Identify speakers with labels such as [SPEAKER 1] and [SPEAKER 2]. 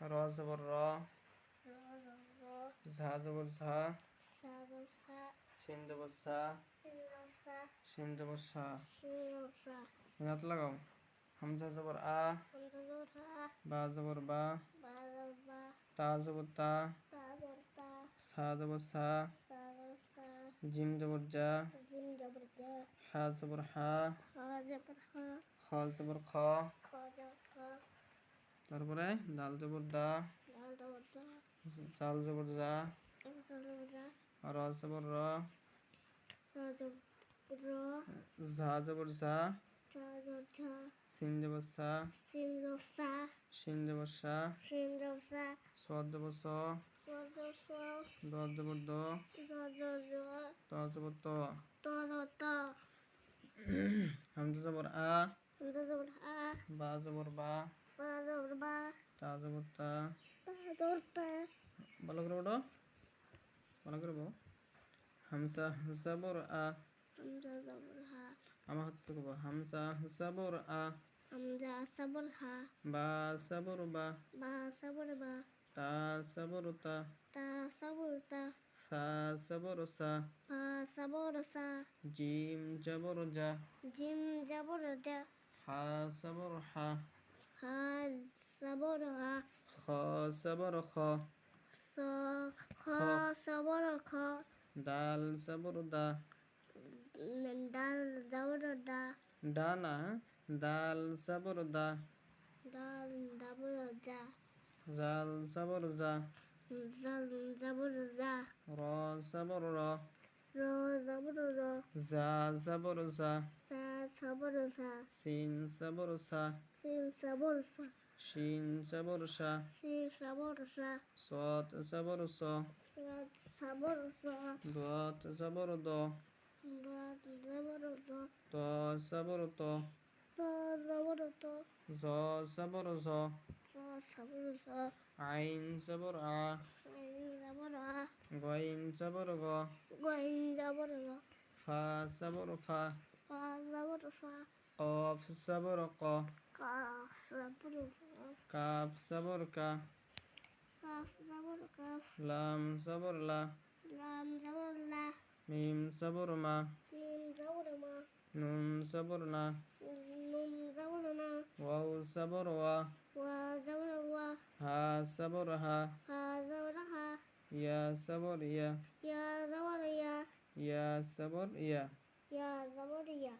[SPEAKER 1] র জবর র। ঝা জবর ঝা। সিন জবর সা
[SPEAKER 2] সিন
[SPEAKER 1] জবর সা
[SPEAKER 2] সিন র সা
[SPEAKER 1] হাত লাগাও হামজা জবর আ। বা জবর বা। তা জবর তা। সা জবর সা জিম জবর জা
[SPEAKER 2] জিম
[SPEAKER 1] হা। জবর হা। খ জবর খ। তারপরে দাল জবর দা। জাল জবর
[SPEAKER 2] দাল জবর
[SPEAKER 1] র। ঝা জবর ঝা।
[SPEAKER 2] চা জবর ঝা।
[SPEAKER 1] সিন জবর সা
[SPEAKER 2] সিন জবর সা
[SPEAKER 1] সিন জবর সা
[SPEAKER 2] সিন জবর সা
[SPEAKER 1] সদ জবর স।
[SPEAKER 2] স জবর স।
[SPEAKER 1] দ জবর দ।
[SPEAKER 2] দ জবর দ।
[SPEAKER 1] ত জবর ত।
[SPEAKER 2] ত জবর ত।
[SPEAKER 1] হামজা জবর আ।
[SPEAKER 2] হামজা জবর আ।
[SPEAKER 1] বা জবর বা।
[SPEAKER 2] বা
[SPEAKER 1] তা জবর তা
[SPEAKER 2] তা জবর তা
[SPEAKER 1] ভালো করে ওঠো ভালো করে বো হামসা জবর আ
[SPEAKER 2] হা
[SPEAKER 1] আমার হাত থেকে বো হামসা জবর আ
[SPEAKER 2] হামজা সাবর হা
[SPEAKER 1] বা জবর বা
[SPEAKER 2] বা সাবর বা
[SPEAKER 1] তা তা
[SPEAKER 2] সাবর তা
[SPEAKER 1] সা
[SPEAKER 2] ফা সাবর সা
[SPEAKER 1] জিম জবর জা
[SPEAKER 2] জিম জবর জা
[SPEAKER 1] হা জবর হা
[SPEAKER 2] হা সাবর হা
[SPEAKER 1] খ জবর খ
[SPEAKER 2] স খ সাবর খ
[SPEAKER 1] দাল জবর দা
[SPEAKER 2] ডাল জবর দা
[SPEAKER 1] ডা না দাল
[SPEAKER 2] ডাল জা
[SPEAKER 1] জাল জবর জা
[SPEAKER 2] জাল জবর জা
[SPEAKER 1] র জবর র
[SPEAKER 2] র জবর র
[SPEAKER 1] জা জবর জা
[SPEAKER 2] সা সাবর
[SPEAKER 1] সিন জবর
[SPEAKER 2] সিন সাবরসা
[SPEAKER 1] শিন জবর সা
[SPEAKER 2] সিন সাবর সা
[SPEAKER 1] সত জবর স
[SPEAKER 2] সাত
[SPEAKER 1] দত জবর দ
[SPEAKER 2] রাত জবর দ
[SPEAKER 1] ত জবর ত
[SPEAKER 2] ত
[SPEAKER 1] জ জবর জ
[SPEAKER 2] সা
[SPEAKER 1] আইন জবর আ
[SPEAKER 2] আইন জবর আ
[SPEAKER 1] গইন জবর গ
[SPEAKER 2] গইন জবর গ
[SPEAKER 1] ফা জবর
[SPEAKER 2] জবর
[SPEAKER 1] ক
[SPEAKER 2] কা জবর কা
[SPEAKER 1] কাপ জবর কা
[SPEAKER 2] কাফ জবর কাফ
[SPEAKER 1] লাম জবর লা
[SPEAKER 2] লাম জবর লা
[SPEAKER 1] মিম জবর মা
[SPEAKER 2] মিম জবর মা
[SPEAKER 1] নুন জবর না
[SPEAKER 2] নুন জবর না
[SPEAKER 1] ওয়াও জবর ওয়া
[SPEAKER 2] ওয়া জবর ওয়া
[SPEAKER 1] হা জবর হা
[SPEAKER 2] হা জবর হা
[SPEAKER 1] ইয়া জবর ইয়া
[SPEAKER 2] ইয়া জবর ইয়া
[SPEAKER 1] ইয়া জবর ইয়া Ya, zamorya.